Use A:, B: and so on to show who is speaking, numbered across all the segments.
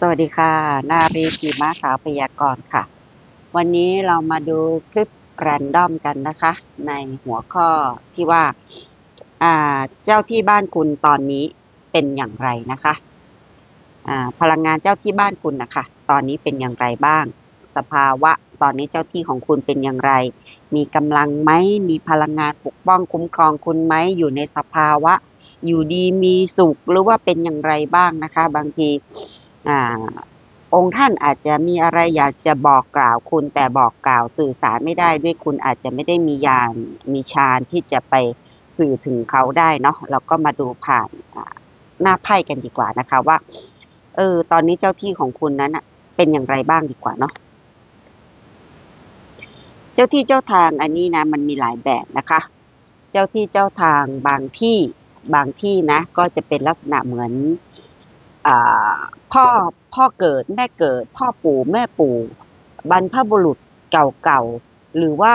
A: สวัสดีค่ะ นารีกีมาขาวพยากรณ์ค่ะ วันนี้เรามาดูคลิปแรนดอมกันนะคะ ในหัวข้อที่ว่าอ่าเจ้าที่บ้านคุณตอนนี้เป็นอย่างไรนะคะอ่าพลังงานเจ้าที่บ้านคุณนะคะ ตอนนี้เป็นอย่างไรบ้าง สภาวะตอนนี้เจ้าที่ของคุณเป็นอย่างไร มีกำลังไหมมีพลังงานปกป้องคุ้มครองคุณไหมอยู่ในสภาวะ อยู่ดีมีสุขหรือว่าเป็นอย่างไรบ้างนะคะ บางที อองค์ท่านอาจจะมีอะไรอยากจะบอกกล่าวคุณแต่บอกกล่าวสื่อสารไม่ได้ด้วยคุณอาจจะไม่ได้มียานมีฌานที่จะไปสื่อถึงเขาได้เนาะเราก็มาดูผ่านหน้าไพ่กันดีกว่านะคะว่า เออ ตอนนี้เจ้าที่ของคุณนั้นะเป็นอย่างไรบ้างดีกว่าเนาะเจ้าที่เจ้าทางอันนี้นะ มันมีหลายแบบนะคะ เจ้าที่เจ้าทางบางที่บางที่นะ ก็จะเป็นลักษณะเหมือนอ่า พ่อพ่อเกิดแม่เกิด พ่อปู่แม่ปู่ บรรพบุรุษเก่าๆ หรือว่า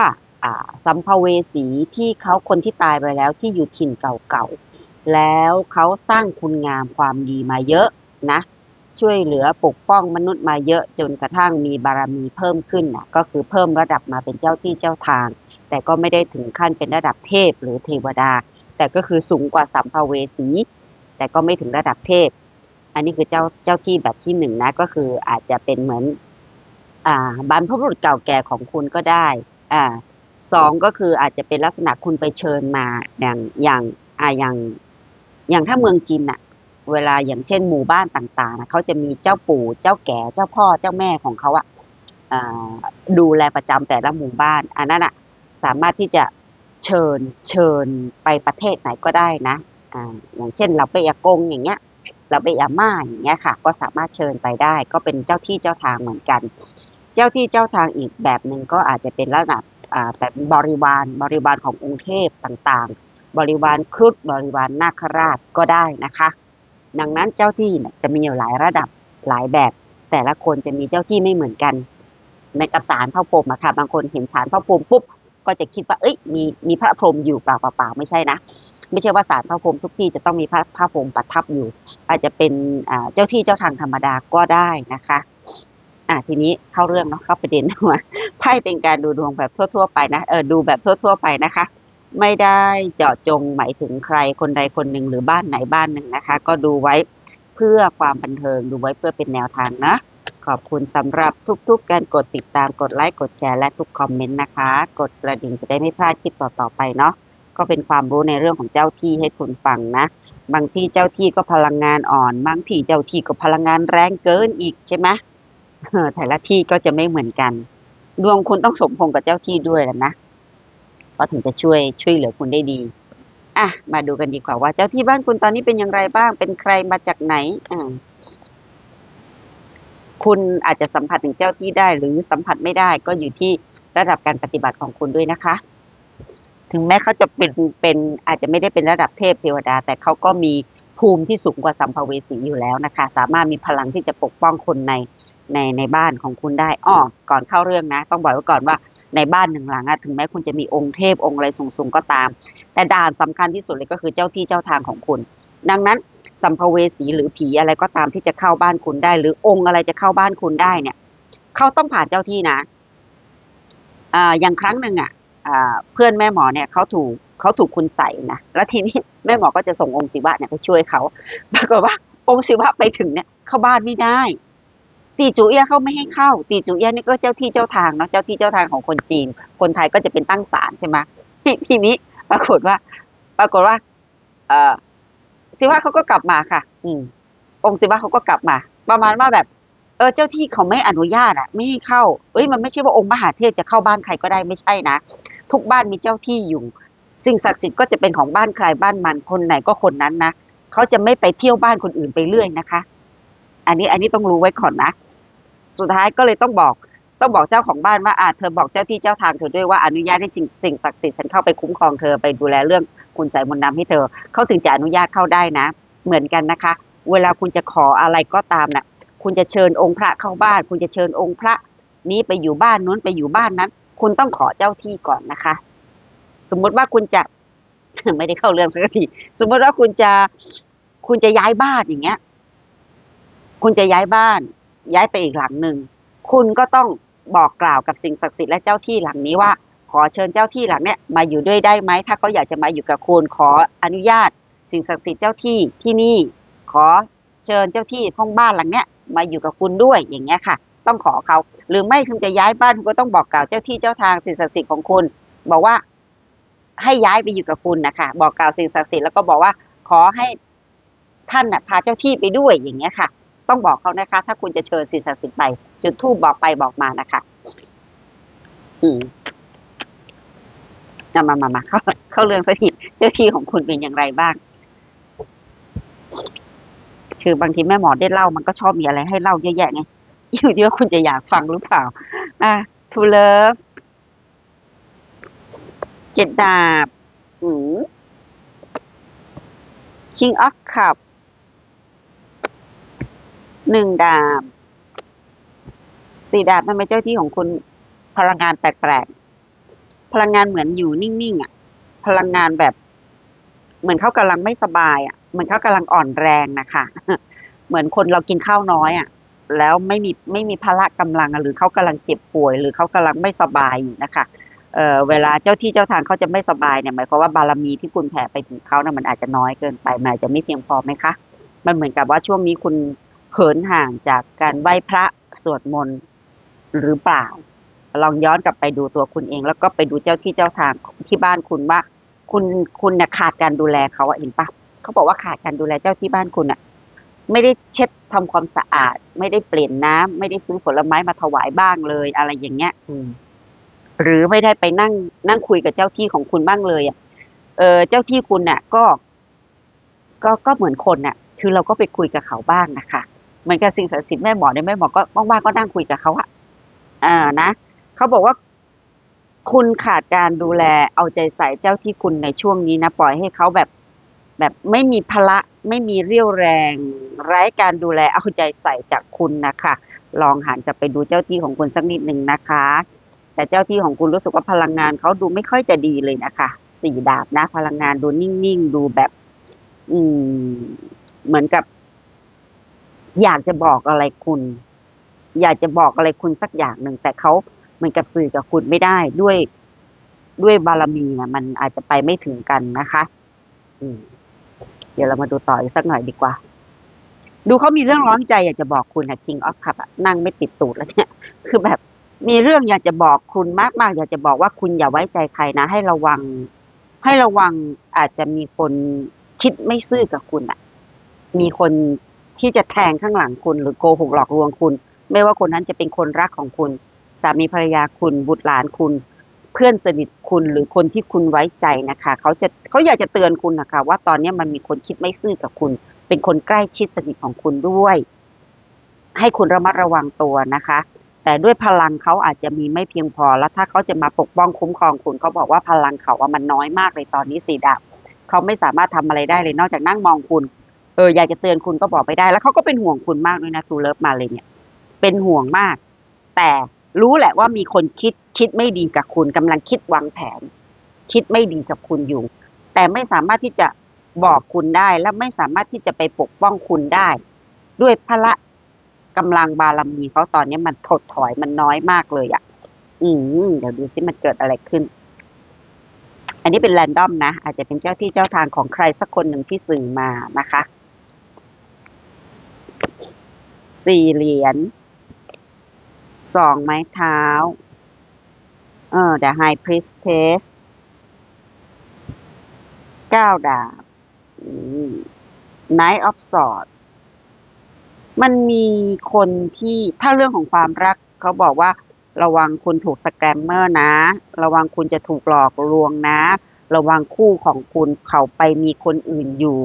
A: สัมภเวสีที่เขาคนที่ตายไปแล้วที่อยู่ถิ่นเก่าๆ แล้วเขาสร้างคุณงามความดีมาเยอะนะ ช่วยเหลือปกป้องมนุษย์มาเยอะจนกระทั่งมีบารมีเพิ่มขึ้นนะก็คือเพิ่มระดับมาเป็นเจ้าที่เจ้าทาง แต่ก็ไม่ได้ถึงขั้นเป็นระดับเทพหรือเทวดา แต่ก็คือสูงกว่าสัมภเวสี แต่ก็ไม่ถึงระดับเทพ อันนี้คือเจ้าเจ้าที่แบบที่หนึ่งนะ ก็คืออาจจะเป็นเหมือน อ่าบรรพบุรุษเก่าแก่ของคุณก็ได้ อ่าสองก็คืออาจจะเป็นลักษณะคุณไปเชิญมาอย่างอย่างอ่าอย่าง อย่างถ้าเมืองจีนน่ะเวลาอย่างเช่นหมู่บ้านต่างๆนะเขาจะมีเจ้าปู่เจ้าแก่เจ้าพ่อเจ้าแม่ของเขาอะอ่าดูแลประจำแต่ละหมู่บ้าน อันนั้นอะสามารถที่จะเชิญเชิญไปประเทศไหนก็ได้นะอ่าอย่างเช่นเราไปอากงอย่างเงี้ย ราไปอาม่าอย่างเงี้ยค่ะ ก็สามารถเชิญไปได้ ก็เป็นเจ้าที่เจ้าทางเหมือนกัน เจ้าที่เจ้าทางอีกแบบหนึ่งก็อาจจะเป็นลักษณะอ่าแบบบริวารบริวารขององค์เทพต่างๆ บริวารครุฑบริวารนาคราชก็ได้นะคะ ดังนั้นเจ้าที่จะมีอยู่หลายระดับหลายแบบ แต่ละคนจะมีเจ้าที่ไม่เหมือนกันในกับสารพระพรหมอะค่ะบางคนเห็นสารพระพรหมปุ๊บก็จะคิดว่าเอ้ยมีมีพระพรหมอยู่เปล่าเปล่าไม่ใช่นะ ไม่ใช่ว่าสารพระพรหมทุกที่จะต้องมีพระพระพรหมประทับอยู่ อาจจะเป็นเจ้าที่เจ้าทางธรรมดาก็ได้นะคะอ่าทีนี้เข้าเรื่องเนาะเข้าประเด็นว่าไพ่เป็นการดูดวงแบบทั่ว ๆ ไปนะเออดูแบบทั่ว ๆ ไปนะคะ ไม่ได้เจาะจงหมายถึงใครคนใดคนหนึ่งหรือบ้านไหนบ้านหนึ่งนะคะ ก็ดูไว้เพื่อความบันเทิงดูไว้เพื่อเป็นแนวทางนะขอบคุณสำหรับทุกๆ การกดติดตามกดไลค์กดแชร์และทุกคอมเมนต์นะคะ กดกระดิ่งจะได้ไม่พลาดคลิปต่อๆไปเนาะ ก็เป็นความรู้ในเรื่องของเจ้าที่ให้คุณฟังนะ บางที่เจ้าที่ก็พลังงานอ่อน บางที่เจ้าที่ก็พลังงานแรงเกินอีกใช่ไหมแต่ละที่ก็จะไม่เหมือนกัน ดวงคุณต้องสมพงกับเจ้าที่ด้วยแหละนะก็ถึงจะช่วยช่วยเหลือคุณได้ดีอะมาดูกันดีกว่าว่า เจ้าที่บ้านคุณตอนนี้เป็นอย่างไรบ้าง เป็นใครมาจากไหนอ่าคุณอาจจะสัมผัสถึงเจ้าที่ได้หรือสัมผัสไม่ได้ก็อยู่ที่ระดับการปฏิบัติของคุณด้วยนะคะ ถึงแม้เขาจะเป็นเป็นอาจจะไม่ได้เป็นระดับเทพเทวดา แต่เขาก็มีภูมิที่สูงกว่าสัมภเวสีอยู่แล้วนะคะ สามารถมีพลังที่จะปกป้องคนในในในบ้านของคุณได้อ้อก่อนเข้าเรื่องนะ ต้องบอกไว้ก่อนว่าในบ้านหนึ่งหลังอะถึงแม้คุณจะมีองค์เทพองค์อะไรสูงๆก็ตาม แต่ด่านสำคัญที่สุดเลยก็คือเจ้าที่เจ้าทางของคุณ ดังนั้นสัมภเวสีหรือผีอะไรก็ตามที่จะเข้าบ้านคุณได้ หรือองค์อะไรจะเข้าบ้านคุณได้เนี่ย เขาต้องผ่านเจ้าที่นะอ่าอย่างครั้งหนึ่งอะ เพื่อนแม่หมอเนี่ยเขาถูกเขาถูกคุณใส่นะ แล้วทีนี้แม่หมอก็จะส่งองค์ศิวะเนี่ยไปช่วยเขาปรากฏว่าองค์ศิวะไปถึงเนี่ยเข้าบ้านไม่ได้ ตีจูเอี้ยเขาไม่ให้เข้า ตีจูเอี้ยนี่ก็เจ้าที่เจ้าทางเนาะเจ้าที่เจ้าทางของคนจีน คนไทยก็จะเป็นตั้งศาลใช่ไหมทีทีนี้ปรากฏว่า ปรากฏว่า เอศิวะเขาก็กลับมาค่ะ อืมองค์ศิวะเขาก็กลับมา ประมาณว่าแบบ ออเจ้าที่เขาไม่อนุญาตอะ ไม่ให้เข้าเอ้ยมันไม่ใช่ว่าองค์มหาเทพจะเข้าบ้านใครก็ได้ไม่ใช่นะ ทุกบ้านมีเจ้าที่อยู่ สิ่งศักดิ์สิทธิ์ก็จะเป็นของบ้านใครบ้านมันคนไหนก็คนนั้นนะเขาจะไม่ไปเที่ยวบ้านคนอื่นไปเรื่อยนะคะ อันนี้อันนี้ต้องรู้ไว้ก่อนนะ สุดท้ายก็เลยต้องบอกต้องบอกเจ้าของบ้านว่าอ่าเธอบอกเจ้าที่เจ้าทางเธอด้วยว่าอนุญาตให้สิ่งสิ่งศักดิ์สิทธิ์ฉันเข้าไปคุ้มครองเธอไปดูแลเรื่องคุณใส่มนต์ดำให้เธอเขาถึงจะอนุญาตเข้าได้นะ เหมือนกันนะคะ เวลาคุณจะขออะไรก็ตามน่ะ คุณจะเชิญองค์พระเข้าบ้าน คุณจะเชิญองค์พระ นี้ไปอยู่บ้านนู้นไปอยู่บ้านนั้น คุณต้องขอเจ้าที่ก่อนนะคะ สมมุติว่าคุณจะไม่ได้เข้าเรื่องสักทีสมมติว่าคุณจะคุณจะย้ายบ้านอย่างเงี้ย คุณจะย้ายบ้าน ย้ายไปอีกหลังหนึ่งคุณก็ต้องบอกกล่าวกับสิ่งศักดิ์สิทธิ์และเจ้าที่หลังนี้ว่า ขอเชิญเจ้าที่หลังเนี้ยมาอยู่ด้วยได้ไหมถ้าเขาอยากจะมาอยู่กับคุณขออนุญาต สิ่งศักดิ์สิทธิ์เจ้าที่ที่นี่ ขอเชิญเจ้าที่ห้องบ้านหลังเนี้ย มาอยู่กับคุณด้วยอย่างเงี้ยค่ะ ต้องขอเขาหรือไม่คุณจะย้ายบ้านคุณก็ต้องบอกกล่าวเจ้าที่เจ้าทางสิ่งศักดิ์สิทธิ์ของคุณ บอกว่าให้ย้ายไปอยู่กับคุณนะคะบอกกล่าวสิ่งศักดิ์สิทธิ์แล้วก็บอกว่าขอให้ท่านน่ะพาเจ้าที่ไปด้วยอย่างเงี้ยค่ะ ต้องบอกเขานะคะ ถ้าคุณจะเชิญสิ่งศักดิ์สิทธิ์ไป จุดธูปบอกไปบอกมานะคะ อืมเอามามามาเข้าเข้าเรื่องสักทีเจ้าที่ของคุณเป็นอย่างไรบ้าง คือบางทีแม่หมอได้เล่ามันก็ชอบมีอะไรให้เล่าเยอะแยะไงอยู่ที่ว่าคุณจะอยากฟังหรือเปล่า อะทูเลิฟเจ็ดดาบอืม King of Cup หนึ่งดาบสี่ดาบทำไมเจ้าที่ของคุณพลังงานแปลกๆ พลังงานเหมือนอยู่นิ่งๆอะ พลังงานแบบ เหมือนเขากำลังไม่สบายอะเหมือนเขากำลังอ่อนแรงนะคะเหมือนคนเรากินข้าวน้อยอะแล้วไม่มีไม่มีพละกำลังหรือเขากำลังเจ็บป่วย หรือเขากำลังไม่สบายอยู่นะคะเออเวลาเจ้าที่เจ้าทางเขาจะไม่สบายเนี่ยหมายความว่าบารมีที่คุณแผ่ไปถึงเขานะ่ะมันอาจจะน้อยเกินไปมันอาจจะไม่เพียงพอไหมคะ มันเหมือนกับว่าช่วงนี้คุณเหินห่างจากการไหว้พระสวดมนต์หรือเปล่า ลองย้อนกลับไปดูตัวคุณเอง แล้วก็ไปดูเจ้าที่เจ้าทางที่บ้านคุณว่า คุณคุณน่ะขาดการดูแลเขาอะเห็นปะเขาบอกว่าขาดการดูแลเจ้าที่บ้านคุณอะไม่ได้เช็ดทำความสะอาด ไม่ได้เปลี่ยนน้ำไม่ได้ซื้อผลไม้มาถวายบ้างเลย อะไรอย่างเงี้ยอืมหรือไม่ได้ไปนั่ง นั่งคุยกับเจ้าที่ของคุณบ้างเลยอะเออเจ้าที่คุณน่ะ ก็ ก็ก็เหมือนคนน่ะ คือเราก็ไปคุยกับเขาบ้างนะคะเหมือนกับสิ่งศักดิ์สิทธิ์แม่หมอเนี่ยแม่หมอก็ว่างๆก็นั่งคุยกับเขาอะอ่านะเขาบอกว่า คุณขาดการดูแลเอาใจใส่เจ้าที่คุณในช่วงนี้นะปล่อยให้เขาแบบแบบไม่มีพละไม่มีเรี่ยวแรง ไร้การดูแลเอาใจใส่จากคุณนะคะ ลองหันกลับไปดูเจ้าที่ของคุณสักนิดหนึ่งนะคะ แต่เจ้าที่ของคุณรู้สึกว่าพลังงานเขาดูไม่ค่อยจะดีเลยนะคะสี่ดาบนะ พลังงานดูนิ่งๆดูแบบ อืม เหมือนกับ อยากจะบอกอะไรคุณ อยากจะบอกอะไรคุณสักอย่างหนึ่งแต่เขา เหมือนกับสื่อกับคุณไม่ได้ด้วยด้วยบารมีนะมันอาจจะไปไม่ถึงกันนะคะ อืม เดี๋ยวเรามาดูต่ออีกสักหน่อยดีกว่า ดูเขามีเรื่องร้อนใจอยากจะบอกคุณนะ King of Cup อะนั่งไม่ติดตูดแล้วเนี่ย คือแบบมีเรื่องอยากจะบอกคุณมากๆ อยากจะบอกว่าคุณอย่าไว้ใจใครนะ ให้ระวัง ให้ระวังอาจจะมีคนคิดไม่ซื่อกับคุณอะมีคนที่จะแทงข้างหลังคุณ หรือโกหกหลอกลวงคุณ ไม่ว่าคนนั้นจะเป็นคนรักของคุณ สามีภรรยาคุณบุตรหลานคุณ เพื่อนสนิทคุณหรือคนที่คุณไว้ใจนะคะเขาจะเขาอยากจะเตือนคุณนะคะว่าตอนนี้มันมีคนคิดไม่ซื่อกับคุณ เป็นคนใกล้ชิดสนิทของคุณด้วย ให้คุณระมัดระวังตัวนะคะ แต่ด้วยพลังเขาอาจจะมีไม่เพียงพอ แล้วถ้าเขาจะมาปกป้องคุ้มครองคุณเขาบอกว่าพลังเขาว่ามันน้อยมากเลยตอนนี้สีดาบเขาไม่สามารถทำอะไรได้เลยนอกจากนั่งมองคุณเอออยากจะเตือนคุณก็บอกไม่ได้ แล้วเขาก็เป็นห่วงคุณมากด้วยนะทูเลิฟมาเลยเนี่ย เป็นห่วงมาก แต่ รู้แหละว่ามีคนคิดคิดไม่ดีกับคุณกำลังคิดวางแผน คิดไม่ดีกับคุณอยู่ แต่ไม่สามารถที่จะบอกคุณได้และไม่สามารถที่จะไปปกป้องคุณได้ ด้วยพละกำลังบารมีเขาตอนนี้มันถดถอยมันน้อยมากเลยอะ่ะ อืมเดี๋ยวดูซิมันเกิดอะไรขึ้น อันนี้เป็นแรนดอมนะ อาจจะเป็นเจ้าที่เจ้าทางของใครสักคนหนึ่งที่สื่อมานะคะ สี่เหรียญ สองไม้เท้า เออ The High Priestess เก้าดาบ Knight of Swords มันมีคนที่ถ้าเรื่องของความรักเขาบอกว่า ระวังคุณถูกสแกมเมอร์นะ ระวังคุณจะถูกหลอกลวงนะ ระวังคู่ของคุณเขาไปมีคนอื่นอยู่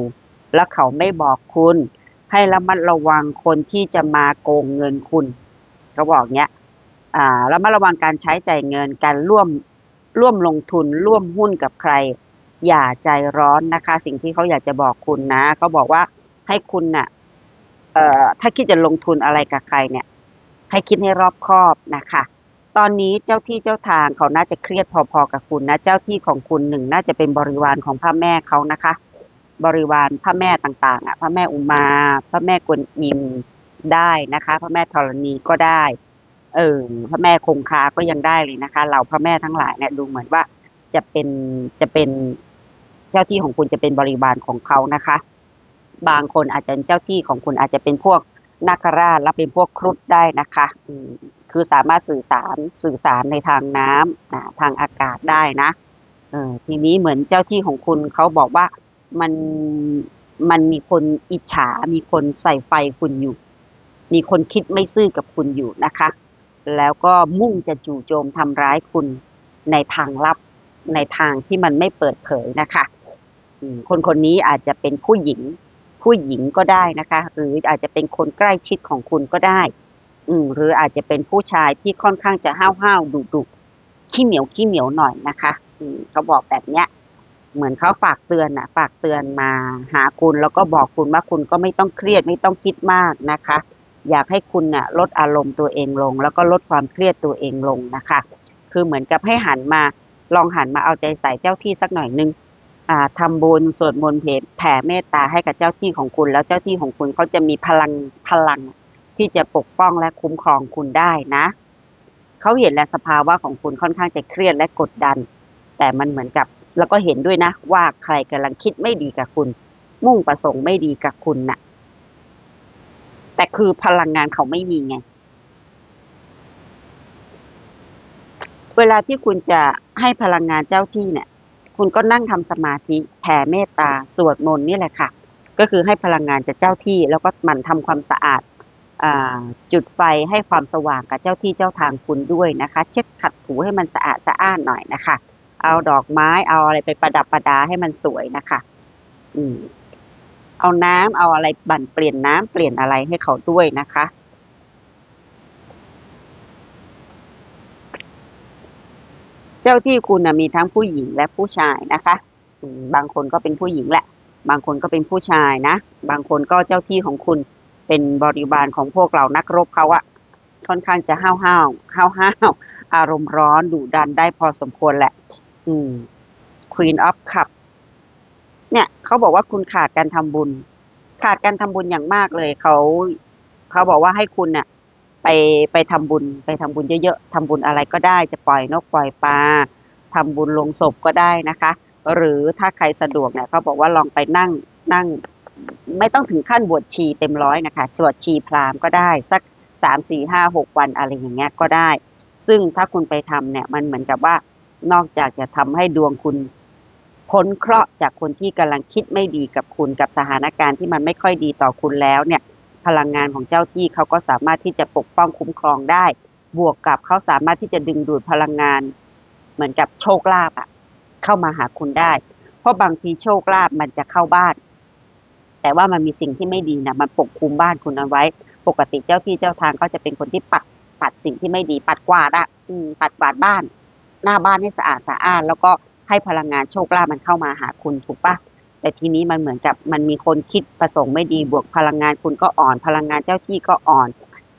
A: แล้วเขาไม่บอกคุณ ให้ระมัดระวังคนที่จะมาโกงเงินคุณ เขาบอกเนี้ยอ่าระมัดระวังการใช้จ่ายเงินการร่วมร่วมลงทุนร่วมหุ้นกับใคร อย่าใจร้อนนะคะ สิ่งที่เขาอยากจะบอกคุณนะเขาบอกว่าให้คุณน่ะเอ่อถ้าคิดจะลงทุนอะไรกับใครเนี่ย ให้คิดให้รอบคอบนะคะ ตอนนี้เจ้าที่เจ้าทางเขาน่าจะเครียดพอๆกับคุณนะ เจ้าที่ของคุณหนึ่งน่าจะเป็นบริวารของพระแม่เขานะคะ บริวารพระแม่ต่างๆอะพระแม่อุมา พระแม่กวนอิม ได้นะคะ พระแม่ธรณีก็ได้ เออพระแม่คงคาก็ยังได้เลยนะคะ เราพระแม่ทั้งหลายเนี่ยดูเหมือนว่าจะเป็นจะเป็นเจ้าที่ของคุณจะเป็นบริบาลของเขานะคะ บางคนอาจจะเจ้าที่ของคุณอาจจะเป็นพวกนาคราชและเป็นพวกครุฑได้นะคะคือสามารถสื่อสารสื่อสารในทางน้ำนะทางอากาศได้นะเออทีนี้เหมือนเจ้าที่ของคุณเขาบอกว่ามันมันมีคนอิจฉา มีคนใส่ไฟคุณอยู่ มีคนคิดไม่ซื่อกับคุณอยู่นะคะ แล้วก็มุ่งจะจู่โจมทำร้ายคุณในทางลับในทางที่มันไม่เปิดเผยนะคะ คนคนนี้อาจจะเป็นผู้หญิง ผู้หญิงก็ได้นะคะ หรืออาจจะเป็นคนใกล้ชิดของคุณก็ได้ อืหรืออาจจะเป็นผู้ชายที่ค่อนข้างจะห้าวห้าวดุดุขี้เหนียวขี้เหนียวหน่อยนะคะอืเขาบอกแบบเนี้ย เหมือนเขาฝากเตือนนะฝากเตือนมาหาคุณแล้วก็บอกคุณว่าคุณก็ไม่ต้องเครียดไม่ต้องคิดมากนะคะ อยากให้คุณน่ะลดอารมณ์ตัวเองลง แล้วก็ลดความเครียดตัวเองลงนะคะ คือเหมือนกับให้หันมาลองหันมาเอาใจใส่เจ้าที่สักหน่อยนึงอ่าทำบุญสวดมนต์เพแผ่เมตตาให้กับเจ้าที่ของคุณ แล้วเจ้าที่ของคุณเขาจะมีพลังพลังที่จะปกป้องและคุ้มครองคุณได้นะเขาเห็นและสภาวะของคุณค่อนข้างจะเครียดและกดดัน แต่มันเหมือนกับแล้วก็เห็นด้วยนะว่าใครกำลังคิดไม่ดีกับคุณ มุ่งประสงค์ไม่ดีกับคุณน่ะ แต่คือพลังงานเขาไม่มีไง เวลาที่คุณจะให้พลังงานเจ้าที่เนี่ย คุณก็นั่งทำสมาธิแผ่เมตตาสวดมนต์นี่แหละค่ะ ก็คือให้พลังงานจากเจ้าที่ แล้วก็หมั่นทำความสะอาดจุดไฟให้ความสว่างกับเจ้าที่เจ้าทางคุณด้วยนะคะ เช็ดขัดถูให้มันสะอาดสะอ้านหน่อยนะคะ เอาดอกไม้เอาอะไรไปประดับประดาให้มันสวยนะคะ อืม เอาน้ำเอาอะไรบั่นเปลี่ยนน้ำเปลี่ยนอะไรให้เขาด้วยนะคะ เจ้าที่คุณนะมีทั้งผู้หญิงและผู้ชายนะคะ บางคนก็เป็นผู้หญิงแหละ บางคนก็เป็นผู้ชายนะ บางคนก็เจ้าที่ของคุณเป็นบริบาลของพวกเรานักรบเขาอะค่อนข้างจะห้าวห้าวห้าวห้าวๆอารมณ์ร้อนดุดันได้พอสมควรแหละ อืม Queen of Cup เนี่ยเขาบอกว่าคุณขาดการทำบุญ ขาดการทำบุญอย่างมากเลยเขาเขาบอกว่าให้คุณเนี่ยไปไปทำบุญไปทำบุญเยอะๆทำบุญอะไรก็ได้จะปล่อยนกปล่อยปลาทำบุญลงศพก็ได้นะคะ หรือถ้าใครสะดวกเนี่ยเขาบอกว่าลองไปนั่งนั่ง ไม่ต้องถึงขั้นบวชชีเต็มร้อยนะคะบวชชีพราหมณ์ก็ได้สักสามสี่ห้าหกวันอะไรอย่างเงี้ยก็ได้ ซึ่งถ้าคุณไปทำเนี่ยมันเหมือนกับว่านอกจากจะทำให้ดวงคุณ พ้นเคราะห์จากคนที่กำลังคิดไม่ดีกับคุณกับสถานการณ์ที่มันไม่ค่อยดีต่อคุณแล้วเนี่ยพลังงานของเจ้าที่เขาก็สามารถที่จะปกป้องคุ้มครองได้ บวกกับเขาสามารถที่จะดึงดูดพลังงาน เหมือนกับโชคลาภอะเข้ามาหาคุณได้ เพราะบางทีโชคลาภมันจะเข้าบ้าน แต่ว่ามันมีสิ่งที่ไม่ดีนะมันปกคลุมบ้านคุณเอาไว้ ปกติเจ้าที่เจ้าทางก็จะเป็นคนที่ปัดปัดสิ่งที่ไม่ดีปัดกวาดอะปัดกวาดบ้าน หน้าบ้านให้สะอาดสะอ้านแล้วก็ ให้พลังงานโชคลาภมันเข้ามาหาคุณถูกปะแต่ทีนี้มันเหมือนกับมันมีคนคิดประสงค์ไม่ดีบวกพลังงานคุณก็อ่อน พลังงานเจ้าที่ก็อ่อน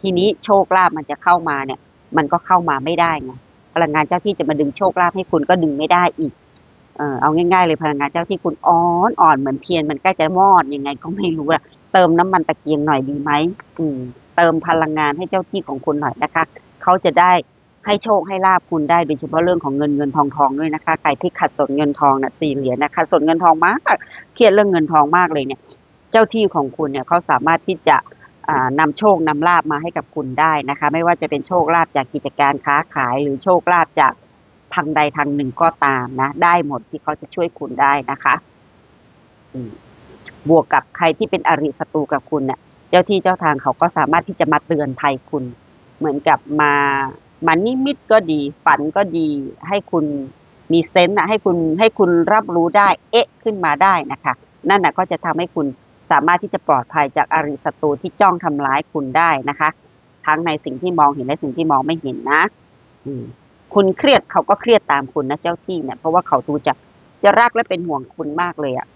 A: ทีนี้โชคลาภมันจะเข้ามาเนี่ย มันก็เข้ามาไม่ได้ไงพลังงานเจ้าที่จะมาดึงโชคลาภให้คุณก็ดึงไม่ได้อีกเออเอาง่าย ๆ เลยพลังงานเจ้าที่คุณอ่อนอ่อนเหมือนเทียนมันใกล้จะมอดยังไงก็ไม่รู้อะเติมน้ำมันตะเกียงหน่อยดีไหมอืมเติมพลังงานให้เจ้าที่ของคุณหน่อยนะคะ เขาจะได้ ให้โชคให้ลาบคุณได้โดยเฉพาะเรื่องของเงินเงินทองทองด้วยนะคะใครที่ขัดสนเงินทองน่ะสี่เหรียญนะขัดสนเงินทองมากเครียดเรื่องเงินทองมากเลยเนี่ย เจ้าที่ของคุณเนี่ยเขาสามารถที่จะอ่านำโชคนำลาบมาให้กับคุณได้นะคะ ไม่ว่าจะเป็นโชคลาภจากกิจการค้าขาย หรือโชคลาภจากทางใดทางหนึ่งก็ตามนะ ได้หมดที่เขาจะช่วยคุณได้นะคะบวกกับใครที่เป็นอริศัตรูกับคุณเนี่ยเจ้าที่เจ้าทางเขาก็สามารถที่จะมาเตือนภัยคุณ เหมือนกับมา มานิมิตก็ดี ฝันก็ดี ให้คุณมีเซนต์นะให้คุณให้คุณรับรู้ได้ เอ๊ะขึ้นมาได้นะคะ นั่นนะก็จะทำให้คุณสามารถที่จะปลอดภัยจากอริศัตรูที่จ้องทำร้ายคุณได้นะคะ ทั้งในสิ่งที่มองเห็นและสิ่งที่มองไม่เห็นนะอคุณเครียดเขาก็เครียดตามคุณนะเจ้าที่เนี่ยเพราะว่าเขาดูจะจะรักและเป็นห่วงคุณมากเลยอะ่ะ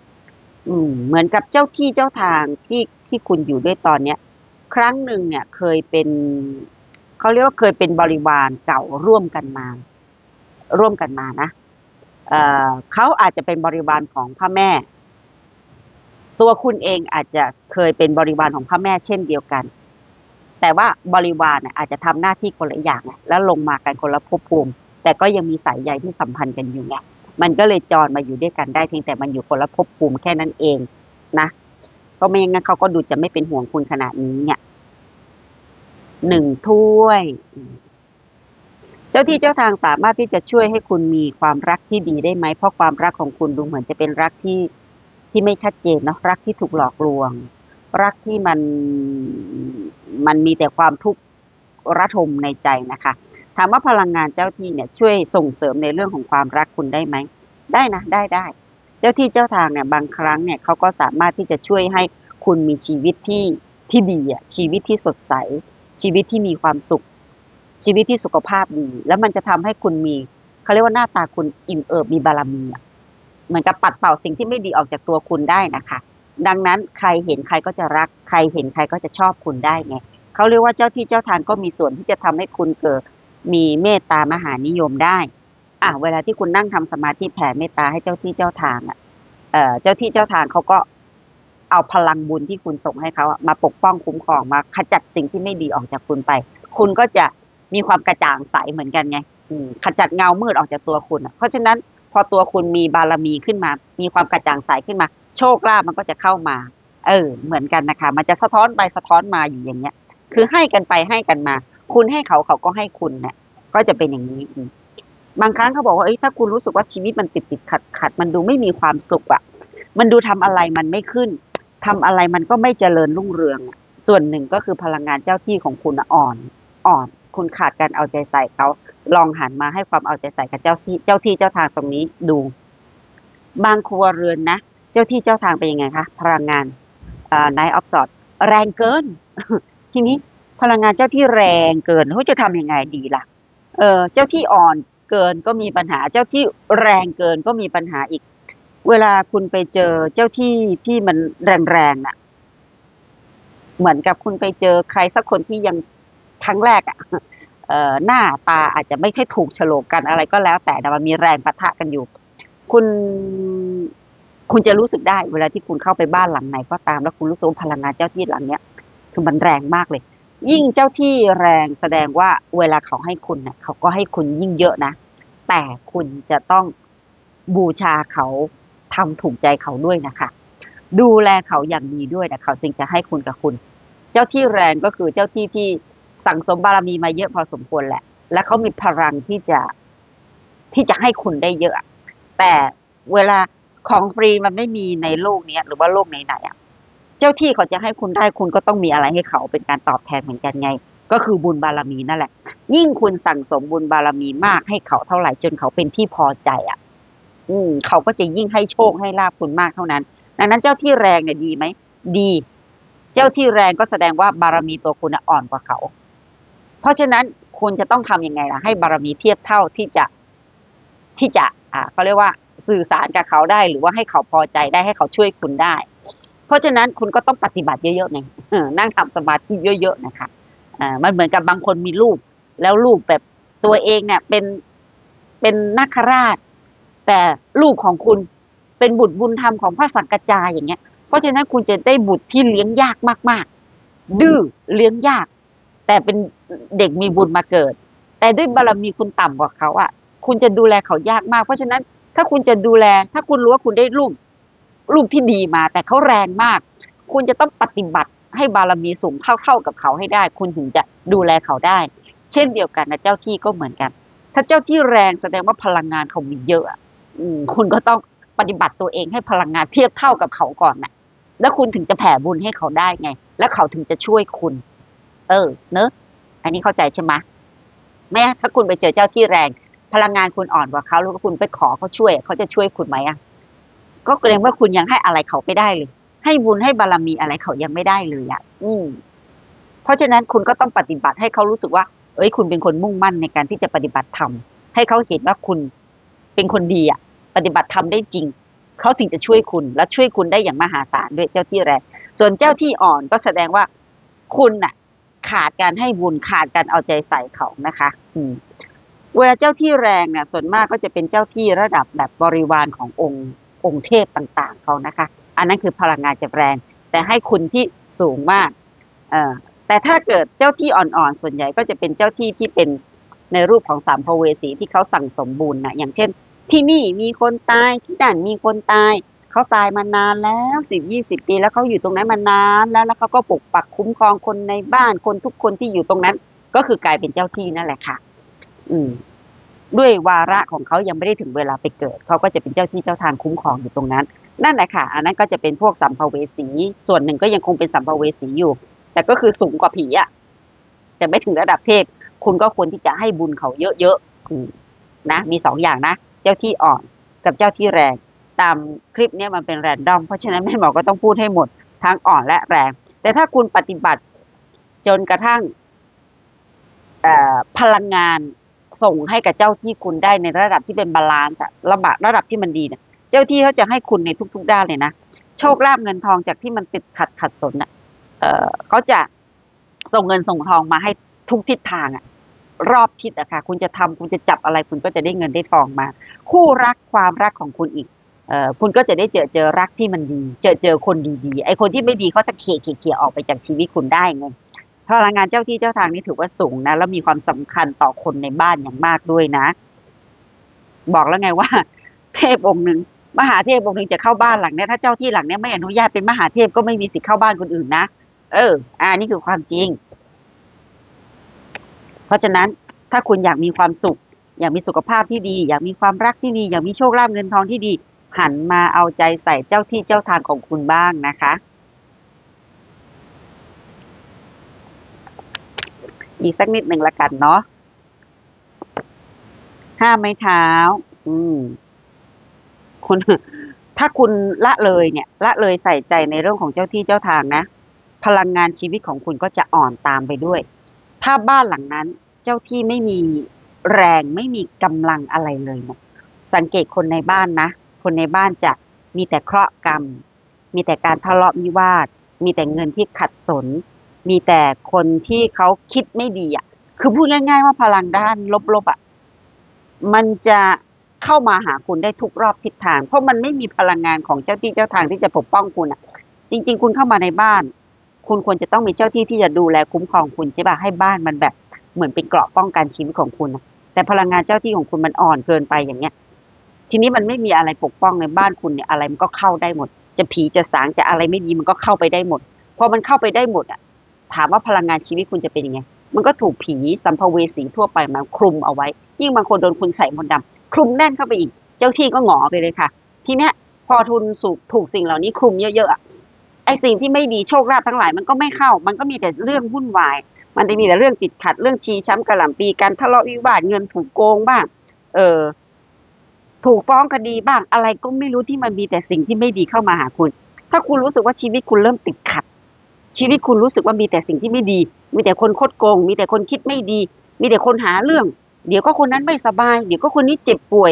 A: อืม เหมือนกับเจ้าที่เจ้าทางที่ที่คุณอยู่ด้วยตอนเนี้ย ครั้งหนึ่งเนี่ยเคยเป็น เขาเรียกว่าเคยเป็นบริวารเก่าร่วมกันมา ร่วมกันมานะเเขาอาจจะเป็นบริวารของพระแม่ ตัวคุณเองอาจจะเคยเป็นบริวารของพระแม่เช่นเดียวกัน แต่ว่าบริวารอาจจะทำหน้าที่คนละอย่างอะแล้วลงมากันคนละภพภูมิ แต่ก็ยังมีสายใยที่สัมพันธ์กันอยู่ไงมันก็เลยจรมาอยู่ด้วยกันได้เพียงแต่มันอยู่คนละภพภูมิแค่นั้นเองนะก็ไม่งั้นเขาก็ดูจะไม่เป็นห่วงคุณขนาดนี้เนี่ย หนึ่งถ้วย เจ้าที่เจ้าทางสามารถที่จะช่วยให้คุณมีความรักที่ดีได้ไหม เพราะความรักของคุณดูเหมือนจะเป็นรักที่ที่ไม่ชัดเจนเนาะรักที่ถูกหลอกลวง รักที่มันมันมีแต่ความทุกข์ระทมในใจนะคะ ถามว่าพลังงานเจ้าที่เนี่ยช่วยส่งเสริมในเรื่องของความรักคุณได้ไหม ได้นะ ได้ได้ เจ้าที่เจ้าทางเนี่ยบางครั้งเนี่ยเขาก็สามารถที่จะช่วยให้คุณมีชีวิตที่ที่ดีอะชีวิตที่สดใส ชีวิตที่มีความสุข ชีวิตที่สุขภาพดี แล้วมันจะทำให้คุณมีเขาเรียกว่าหน้าตาคุณอิ่มเอิบมีบารมีอะเหมือนกับปัดเป่าสิ่งที่ไม่ดีออกจากตัวคุณได้นะคะ ดังนั้นใครเห็นใครก็จะรัก ใครเห็นใครก็จะชอบคุณได้ไงเขาเรียกว่าเจ้าที่เจ้าทางก็มีส่วนที่จะทำให้คุณเกิดมีเมตตามหานิยมได้อะเวลาที่คุณนั่งทำสมาธิแผ่เมตตาให้เจ้าที่เจ้าทางอะเจ้าที่เจ้าทางเขาก็ เอาพลังบุญที่คุณส่งให้เขาอะมาปกป้องคุ้มครองมาขจัดสิ่งที่ไม่ดีออกจากคุณไป คุณก็จะมีความกระจ่างใสเหมือนกันไงขจัดเงามืดออกจากตัวคุณ เพราะฉะนั้นพอตัวคุณมีบารมีขึ้นมา มีความกระจ่างใสขึ้นมา โชคลาภมันก็จะเข้ามา เออ เหมือนกันนะคะ มันจะสะท้อนไปสะท้อนมาอยู่อย่างเงี้ย คือให้กันไปให้กันมา คุณให้เขาเขาก็ให้คุณเนี่ยก็จะเป็นอย่างนี้บางครั้งเขาบอกว่าเอ้ยถ้าคุณรู้สึกว่าชีวิตมันติดติดขัดขัดมันดูไม่มีความสุขอะ่ะมันดูทำอะไรมันไม่ขึ้น ทำอะไรมันก็ไม่เจริญรุ่งเรือง ส่วนหนึ่งก็คือพลังงานเจ้าที่ของคุณอ่อนอ่อนคุณขาดการเอาใจใส่เขาลองหันมาให้ความเอาใจใส่กับเจ้าที่เจ้าที่เจ้าทางตรงนี้ดู บางครัวเรือนนะ เจ้าที่เจ้าทางเป็นยังไงคะพลังงานอ่า Night of Swords แรงเกิน ทีนี้พลังงานเจ้าที่แรงเกินเขาจะทำยังไงดีล่ะ เออเจ้าที่อ่อนเกินก็มีปัญหา เจ้าที่แรงเกินก็มีปัญหาอีก เวลาคุณไปเจอเจ้าที่ที่มันแรงๆน่ะ เหมือนกับคุณไปเจอใครสักคนที่ยังครั้งแรกอะเอ่อหน้าตาอาจจะไม่ใช่ถูกโฉลกกันอะไรก็แล้วแต่แต่มันมีแรงปะทะกันอยู่ คุณคุณจะรู้สึกได้เวลาที่คุณเข้าไปบ้านหลังไหนก็ตามแล้วคุณรู้สึกพลังงานเจ้าที่หลังเนี้ยคือมันแรงมากเลย ยิ่งเจ้าที่แรงแสดงว่าเวลาเขาให้คุณเนี่ยเขาก็ให้คุณยิ่งเยอะนะ แต่คุณจะต้องบูชาเขา ทำถูกใจเขาด้วยนะคะ ดูแลเขาอย่างดีด้วยนะเขาจึงจะให้คุณกับคุณ เจ้าที่แรงก็คือเจ้าที่ที่สั่งสมบารมีมาเยอะพอสมควรแหละ และเขามีพลังที่จะที่จะให้คุณได้เยอะ แต่เวลาของฟรีมันไม่มีในโลกนี้หรือว่าโลกไหนๆอะเจ้าที่เขาจะให้คุณได้คุณก็ต้องมีอะไรให้เขาเป็นการตอบแทนเหมือนกันไง ก็คือบุญบารมีนั่นแหละ ยิ่งคุณสั่งสมบุญบารมีมากให้เขาเท่าไหร่จนเขาเป็นที่พอใจอะ อืมเขาก็จะยิ่งให้โชคให้ลาภคุณมากเท่านั้น ดังนั้นเจ้าที่แรงเนี่ยดีไหม ดี เจ้าที่แรงก็แสดงว่าบารมีตัวคุณอ่อนกว่าเขา เพราะฉะนั้นคุณจะต้องทำยังไงล่ะ ให้บารมีเทียบเท่าที่จะที่จะ อ่าเขาเรียกว่าสื่อสารกับเขาได้ หรือว่าให้เขาพอใจได้ให้เขาช่วยคุณได้ เพราะฉะนั้นคุณก็ต้องปฏิบัติเยอะๆไงนั่งทำสมาธิเยอะๆนะคะอ่ามันเหมือนกับบางคนมีลูก แล้วลูกแบบตัวเองเนี่ยเป็นเป็นนักคราช แต่ลูกของคุณเป็นบุตรบุญธรรมของพระสังกัจจายอย่างเงี้ย เพราะฉะนั้นคุณจะได้บุตรที่เลี้ยงยากมากๆ ดื้อเลี้ยงยาก แต่เป็นเด็กมีบุญมาเกิด แต่ด้วยบารมีคุณต่ำกว่าเขาอะ คุณจะดูแลเขายากมาก เพราะฉะนั้นถ้าคุณจะดูแล ถ้าคุณรู้ว่าคุณได้ลูกลูกที่ดีมา แต่เขาแรงมาก คุณจะต้องปฏิบัติให้บารมีสูงเท่าๆกับเขาให้ได้ คุณถึงจะดูแลเขาได้ เช่นเดียวกันนะเจ้าที่ก็เหมือนกัน ถ้าเจ้าที่แรงแสดงว่าพลังงานเขามีเยอะอะอืม คุณก็ต้องปฏิบัติตัวเองให้พลังงานเทียบเท่ากับเขาก่อนนะแล้วคุณถึงจะแผ่บุญให้เขาได้ไง แล้วเขาถึงจะช่วยคุณ เออ เนอะ อันนี้เข้าใจใช่ไหมแม้ถ้าคุณไปเจอเจ้าที่แรง พลังงานคุณอ่อนกว่าเขาแล้วคุณไปขอเขาช่วย เขาจะช่วยคุณไหมอะ ก็แสดงว่าคุณยังให้อะไรเขาไม่ได้เลย ให้บุญให้บารมีอะไรเขายังไม่ได้เลยอะ อืม เพราะฉะนั้นคุณก็ต้องปฏิบัติให้เขารู้สึกว่า เอ้ย คุณเป็นคนมุ่งมั่นในการที่จะปฏิบัติธรรมให้เขาเห็นว่าคุณ เป็นคนดีอะปฏิบัติธรรมได้จริง เขาถึงจะช่วยคุณและช่วยคุณได้อย่างมหาศาลด้วยเจ้าที่แรงส่วนเจ้าที่อ่อนก็แสดงว่าคุณน่ะ ขาดการให้บุญขาดการเอาใจใส่เขานะคะ อืมเวลาเจ้าที่แรงเนี่ยส่วนมากก็จะเป็นเจ้าที่ระดับแบบบริวารขององค์องค์เทพต่างๆเขานะคะ อันนั้นคือพลังงานจะแรง แต่ให้คุณที่สูงมากเอ่อแต่ถ้าเกิดเจ้าที่อ่อนๆ ส่วนใหญ่ก็จะเป็นเจ้าที่ที่เป็น ในรูปของสามภเวสีที่เขาสั่งสมบูรณ์นะอย่างเช่น ที่นี่มีคนตายที่นั่นมีคนตายเขาตายมานานแล้วสิบยี่สิบปี แล้วเขาอยู่ตรงนั้นมานานแล้วแล้วเขาก็ปกปักคุ้มครองคนในบ้านคนทุกคนที่อยู่ตรงนั้น ก็คือกลายเป็นเจ้าที่นั่นแหละค่ะ อืม ด้วยวาระของเขายังไม่ได้ถึงเวลาไปเกิดเขาก็จะเป็นเจ้าที่เจ้าทางคุ้มครองอยู่ตรงนั้น นั่นแหละค่ะ อันนั้นก็จะเป็นพวกสัมภเวสี ส่วนหนึ่งก็ยังคงเป็นสัมภเวสีอยู่ แต่ก็คือสูงกว่าผีอะแต่ไม่ถึงระดับเทพ คุณก็ควรที่จะให้บุญเขาเยอะๆอืมนะ มีสองอย่างนะ เจ้าที่อ่อนกับเจ้าที่แรง ตามคลิปเนี้ยมันเป็นแรนดอม เพราะฉะนั้นแม่หมอก็ต้องพูดให้หมด ทั้งอ่อนและแรง แต่ถ้าคุณปฏิบัติจนกระทั่งเอ่อพลังงานส่งให้กับเจ้าที่คุณได้ในระดับที่เป็นบาลานซ์อะระบาระดับที่มันดีเนี่ยเจ้าที่เขาจะให้คุณในทุก ๆ ด้านเลยนะโชคลาภเงินทองจากที่มันติดขัดขัดสนอะเอ่อเขาจะส่งเงินส่งทองมาให้ทุกทิศทางอะ รอบทิศอะค่ะคุณจะทำคุณจะจับอะไรคุณก็จะได้เงินได้ทองมา คู่รักความรักของคุณอีกเออคุณก็จะได้เจอเจอรักที่มันดี เจอเจอคนดีๆไอ้คนที่ไม่ดีเขาจะเขี่ยเขี่ยเขี่ยออกไปจากชีวิตคุณได้ไงพลังงานเจ้าที่เจ้าทางนี่ถือว่าสูงนะ แล้วมีความสำคัญต่อคนในบ้านอย่างมากด้วยนะ บอกแล้วไงว่า เทพองค์หนึ่งมหาเทพองค์หนึ่งจะเข้าบ้านหลังเนี้ยถ้าเจ้าที่หลังเนี้ยไม่อนุญาตเป็นมหาเทพก็ไม่มีสิทธิ์เข้าบ้านคนอื่นนะเออ อ่านี่คือความจริง เพราะฉะนั้นถ้าคุณอยากมีความสุข อยากมีสุขภาพที่ดี อยากมีความรักที่ดี อยากมีโชคลาภเงินทองที่ดี หันมาเอาใจใส่เจ้าที่เจ้าทางของคุณบ้างนะคะ อีกสักนิดหนึ่งละกันเนาะห้ามไม้เท้า อืม คุณ ถ้าคุณละเลยเนี่ย ละเลยใส่ใจในเรื่องของเจ้าที่เจ้าทางนะ พลังงานชีวิตของคุณก็จะอ่อนตามไปด้วย ถ้าบ้านหลังนั้นเจ้าที่ไม่มีแรงไม่มีกำลังอะไรเลยเนี่ยสังเกตคนในบ้านนะ คนในบ้านจะมีแต่เคราะห์กรรม มีแต่การทะเลาะวิวาท มีแต่เงินที่ขัดสน มีแต่คนที่เขาคิดไม่ดีอะ คือพูดง่าย ๆ ว่าพลังด้านลบๆอะ มันจะเข้ามาหาคุณได้ทุกรอบทิศทาง เพราะมันไม่มีพลังงานของเจ้าที่เจ้าทางที่จะปกป้องคุณอะ จริง ๆ คุณเข้ามาในบ้าน คุณควรจะต้องมีเจ้าที่ที่จะดูแลคุ้มครองคุณใช่ป่ะให้บ้านมันแบบเหมือนเป็นเกราะป้องกันชีวิตของคุณแต่พลังงานเจ้าที่ของคุณมันอ่อนเกินไปอย่างเงี้ย ทีนี้มันไม่มีอะไรปกป้องในบ้านคุณเนี่ยอะไรมันก็เข้าได้หมด จะผีจะสางจะอะไรไม่ดีมันก็เข้าไปได้หมดพอมันเข้าไปได้หมดอะ ถามว่าพลังงานชีวิตคุณจะเป็นยังไงมันก็ถูกผีสัมภเวสีทั่วไปมาคลุมเอาไว้ ยิ่งบางคนโดนคุณใส่มนต์ดำคลุมแน่นเข้าไปอีก เจ้าที่ก็หงอไปเลยค่ะ ทีเนี้ยพอทุนสูกถูกสิ่งเหล่านี้คลุมเยอะๆอะ สิ่งที่ไม่ดีโชคลาภทั้งหลายมันก็ไม่เข้า มันก็มีแต่เรื่องวุ่นวาย มันจะมีแต่เรื่องติดขัดเรื่องชีช้ำกระหล่ำปีการทะเลาะวิวาทเงินถูกโกงบ้าง เออ ถูกฟ้องคดีบ้างอะไรก็ไม่รู้ที่มันมีแต่สิ่งที่ไม่ดีเข้ามาหาคุณ ถ้าคุณรู้สึกว่าชีวิตคุณเริ่มติดขัด ชีวิตคุณรู้สึกว่ามีแต่สิ่งที่ไม่ดี มีแต่คนคดโกง มีแต่คนคิดไม่ดี มีแต่คนหาเรื่อง เดี๋ยวก็คนนั้นไม่สบาย เดี๋ยวก็คนนี้เจ็บป่วย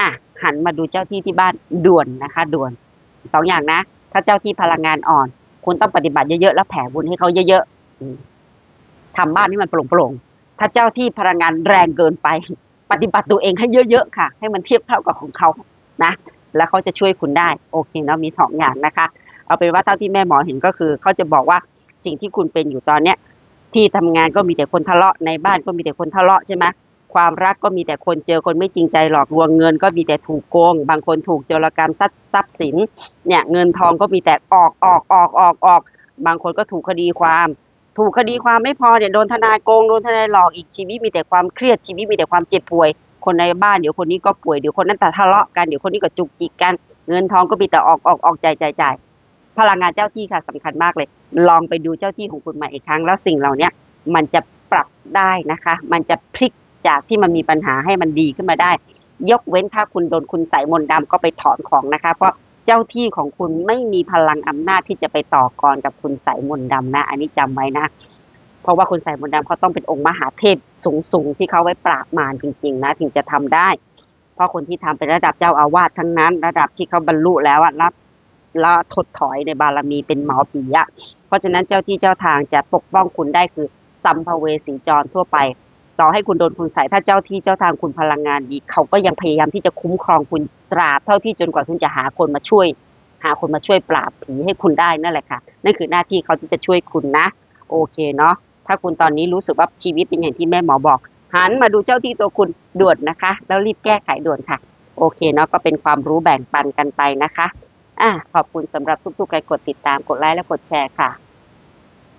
A: อะหันมาดูเจ้าที่ที่บ้านด่วนนะคะ ด่วนสองอย่างนะ ถ้าเจ้าที่พลังงานอ่อน คุณต้องปฏิบัติเยอะๆแล้วแผ่บุญให้เขาเยอะๆอืมทำบ้านให้มันโปร่งๆถ้าเจ้าที่พลังงานแรงเกินไป ปฏิบัติตัวเองให้เยอะๆค่ะ ให้มันเทียบเท่ากับของเขานะ แล้วเขาจะช่วยคุณได้ โอเคเนาะมีสองอย่างนะคะ เอาเป็นว่าเท่าที่แม่หมอเห็นก็คือเขาจะบอกว่าสิ่งที่คุณเป็นอยู่ตอนเนี้ยที่ทำงานก็มีแต่คนทะเลาะในบ้านก็มีแต่คนทะเลาะใช่ไหม ความรักก็มีแต่คนเจอคนไม่จริงใจหลอกลวงเงิน ก็มีแต่ถูกโกง บางคนถูกโจรกรรมทรัพย์สิน เนี่ยเงินทองก็มีแต่ออกออกออกออกออก บางคนก็ถูกคดีความ ถูกคดีความไม่พอเนี่ยโดนทนายโกงโดนทนายหลอกอีกชีวิตมีแต่ความเครียดชีวิตมีแต่ความเจ็บป่วย คนในบ้านเดี๋ยวคนนี้ก็ป่วยเดี๋ยวคนนั้นแต่ทะเลาะกันเดี๋ยวคนนี้ก็จุกจิกกัน เงินทองก็มีแต่ออกออกออกใจใจใจายพลังงานเจ้าที่ค่ะสำคัญมากเลย ลองไปดูเจ้าที่ของคุณใหม่อีกครั้ง แล้วสิ่งเหล่านี้มันจะปรับได้นะคะ มันจะพลิก จากที่มันมีปัญหาให้มันดีขึ้นมาได้ ยกเว้นถ้าคุณโดนคุณใส่มนต์ดำก็ไปถอนของนะคะ เพราะเจ้าที่ของคุณไม่มีพลังอำนาจที่จะไปต่อกรกับคุณใส่มนต์ดำนะ อันนี้จำไว้นะ เพราะว่าคุณใส่มนต์ดำเขาต้องเป็นองค์มหาเทพสูงๆที่เขาไว้ปราบมารจริง ๆ นะ ถึงจะทำได้ เพราะคนที่ทำเป็นระดับเจ้าอาวาสทั้งนั้น ระดับที่เขาบรรลุแล้วอะรับล้วถดถอยในบารมีเป็นหมอผีอะเพราะฉะนั้นเจ้าที่เจ้าทางจะปกป้องคุณได้คือสัมภเวสีจรทั่วไป ต่อให้คุณโดนคุณใส่ถ้าเจ้าที่เจ้าทางคุณพลังงานดี เขาก็ยังพยายามที่จะคุ้มครองคุณตราบเท่าที่จนกว่าคุณจะหาคนมาช่วย หาคนมาช่วยปราบผีให้คุณได้นั่นแหละค่ะนั่นคือหน้าที่เขาที่จะช่วยคุณนะ โอเคเนาะถ้าคุณตอนนี้รู้สึกว่าชีวิตเป็นอย่างที่แม่หมอบอก หันมาดูเจ้าที่ตัวคุณด่วนนะคะ แล้วรีบแก้ไขด่วนค่ะ โอเคเนาะก็เป็นความรู้แบ่งปันกันไปนะคะอะขอบคุณสำหรับทุกๆการกดติดตามกดไลค์และกดแชร์ค่ะ